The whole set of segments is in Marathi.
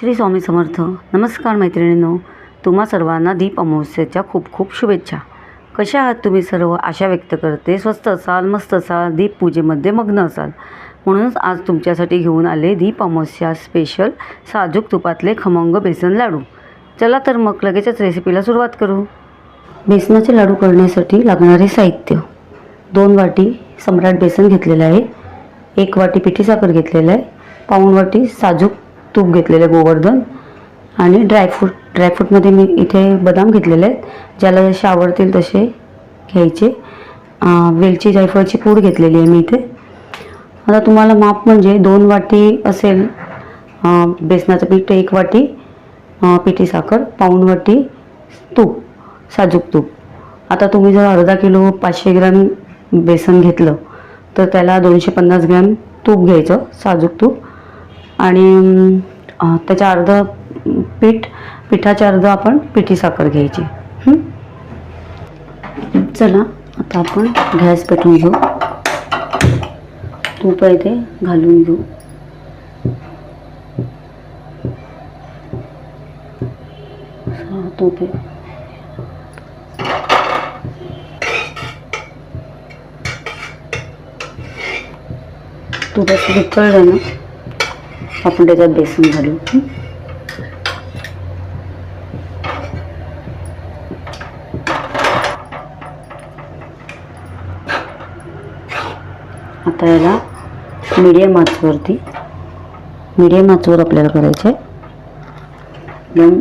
श्री स्वामी समर्थ. नमस्कार मैत्रिणींनो. तुम्हा सर्वांना दीप अमावस्येच्या खूप खूप शुभेच्छा. कशा आहात तुम्ही सर्व? आशा व्यक्त करते. स्वस्त असाल मस्त असाल दीप पूजेमध्ये मग्न असाल. म्हणूनच आज तुमच्यासाठी घेऊन आले दीप अमावस्या स्पेशल साजूक तुपातले खमंग बेसन लाडू. चला तर मग लगेचच रेसिपीला सुरुवात करू. बेसनाचे लाडू करण्यासाठी लागणारे साहित्य. दोन वाटी सम्राट बेसन घेतलेलं आहे. एक वाटी पिठी साखर घेतलेलं आहे. पाऊण वाटी साजूक तूप घेतलेलं आहे गोवर्धन आणि ड्रायफ्रूट ड्रायफ्रूटमध्ये मी इथे बदाम घेतलेले आहेत. ज्याला जसे आवडतील तसे घ्यायचे. वेलची जायफळची पूड घेतलेली आहे मी इथे. आता तुम्हाला माप म्हणजे दोन वाटी असेल बेसनाचं पीठ एक वाटी पिठी साखर पाऊण वाटी तूप साजूक तूप. आता तुम्ही जर अर्धा किलो पाचशे ग्रॅम बेसन घेतलं तर त्याला दोनशे पन्नास ग्रॅम तूप घ्यायचं साजूक तूप. आणि त्याच्या अर्ध पीठ पिठाच्या अर्ध आपण पिठी साखर घ्यायची. चला आता आपण गॅस पेटवून घेऊ. तूप आहे ते घालून घेऊ. तूप आहे. तूप असं ना? आपण त्याच्यात बेसन घालू. आता याला मीडियम आचवरती मीडियम आचवर आपल्याला करायचं आहे एकदम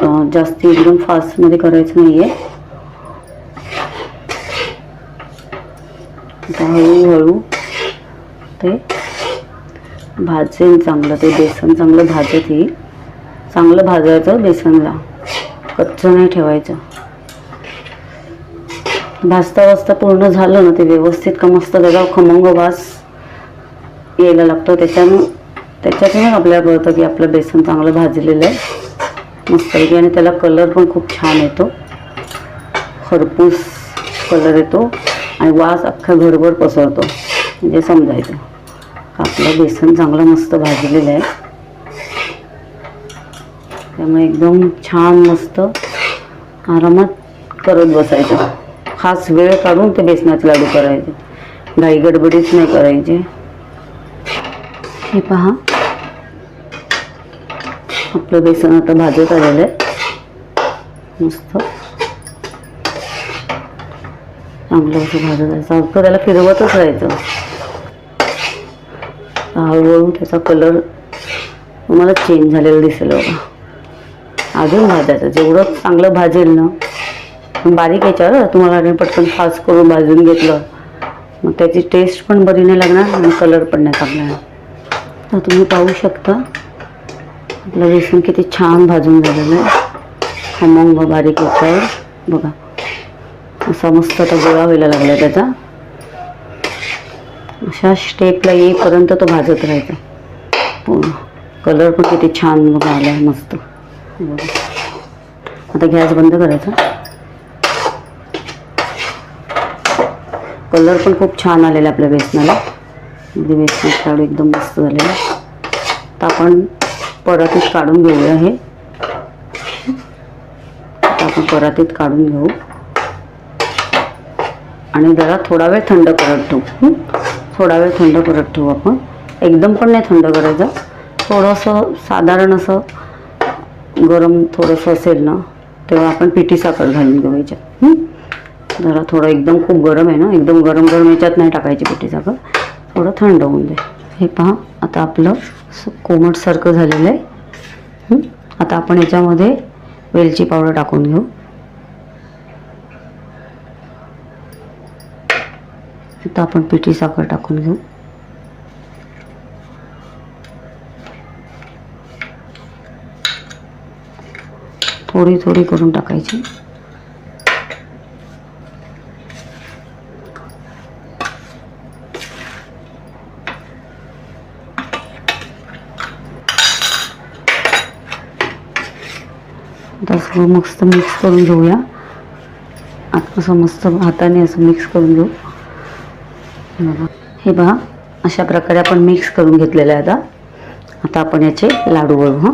जास्त जास्ती एकदम फास्टमध्ये करायचं नाही आहे आता हळूहळू ते भाजेन चांगलं ते बेसन चांगलं भाजत येईल चांगलं भाजायचं बेसनला. कच्चं नाही ठेवायचं. भाजता भाजता पूर्ण झालं ना ते व्यवस्थित का मस्त त्याचा खमंग वास यायला लागतो. त्याच्यानं त्याच्यातूनच आपल्याला कळतं की आपलं बेसन चांगलं भाजलेलं आहे. मस्तपैकी आणि त्याला कलर पण खूप छान येतो. खरपूस कलर येतो आणि वास अख्खा घरभर पसरतो. म्हणजे समजायचं. आपलं बेसन चांगलं मस्त भाजलेलं आहे. त्यामुळे एकदम छान मस्त आरामात करत बसायचं. खास वेळ काढून ते बेसनाचे लाडू करायचे. घाई गडबडीच नाही करायचे. हे पहा. आपलं बेसन आता भाजत आलेलं आहे. मस्त. चांगलं असं भाजत आहे. सारखं त्याला फिरवतच राहायचं. हळूहळू त्याचा कलर तुम्हाला चेंज झालेला दिसेल बघा. अजून भाजायचं. जेवढं चांगलं भाजेल ना बारीक याच्यावर तुम्हाला पटकन फास्ट करून भाजून घेतलं. मग त्याची टेस्ट पण बरी नाही लागणार आणि कलर पण नाही चांगला तर तुम्ही पाहू शकता. आपलं बेसन किती छान भाजून झालेलं आहे. खमंग बारीक याच्यावर. बघा. असा मस्त आता गोळा व्हायला लागला त्याचा. अशा स्टेपला येईपर्यंत तो भाजत राहायचा. पूर्ण. कलर पण किती छान आला आहे मस्त. आता गॅस बंद करायचा. कलर पण खूप छान आलेला आपल्या बेसनाला. अगदी बेसन लाडू एकदम मस्त झालेला आहे. आपण परातीत काढून घेऊया हे. आपण परातीत काढून घेऊ. आणि जरा थोडा वेळ थंड करत ठेवू. थोडा वेळ थंड करत ठेवू आपण. एकदम पण नाही थंड करायचं. थोडंसं साधारण असं गरम थोडंसं असेल ना तेव्हा आपण पिठी साखर घालून घेऊ याच्यात. जरा थोडं एकदम खूप गरम आहे ना एकदम गरम गरम याच्यात नाही टाकायची पिठी साखर. थोडं थंड होऊन दे हे पहा आता आपलं स- कोमटसारखं झालेलं आहे. आता आपण याच्यामध्ये वेलची पावडर टाकून घेऊ. तिथं आपण पिठी साखर टाकून घेऊ. थोडी थोडी करून टाकायची. आता सगळं मस्त मिक्स करून घेऊया. आता असं मस्त हाताने असं मिक्स करून घेऊ. हे बघा हे पहा अशा प्रकारे आपण मिक्स करून घेतलेलं आहे आता. आता आपण याचे लाडू वळू हां.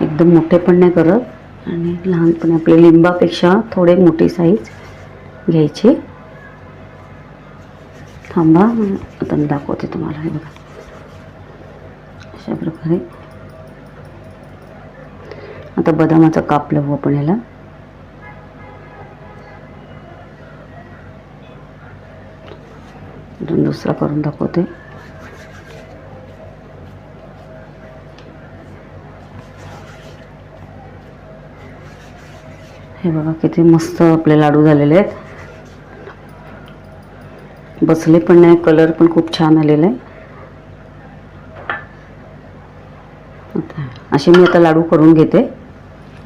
एकदम मोठे पण नाही करत आणि लहानपणी आपले लिंबापेक्षा थोडे मोठी साईज घ्यायची. थांबा आता मी दाखवते तुम्हाला हे बघा. अशा प्रकारे. आता बदामाचा काप लावू आपण याला अजून दुसरा करून दाखवते. हे बघा किती मस्त आपले लाडू झालेले आहेत. बसले पण नाही कलर पण खूप छान आलेला आहे. असे मी आता लाडू करून घेते.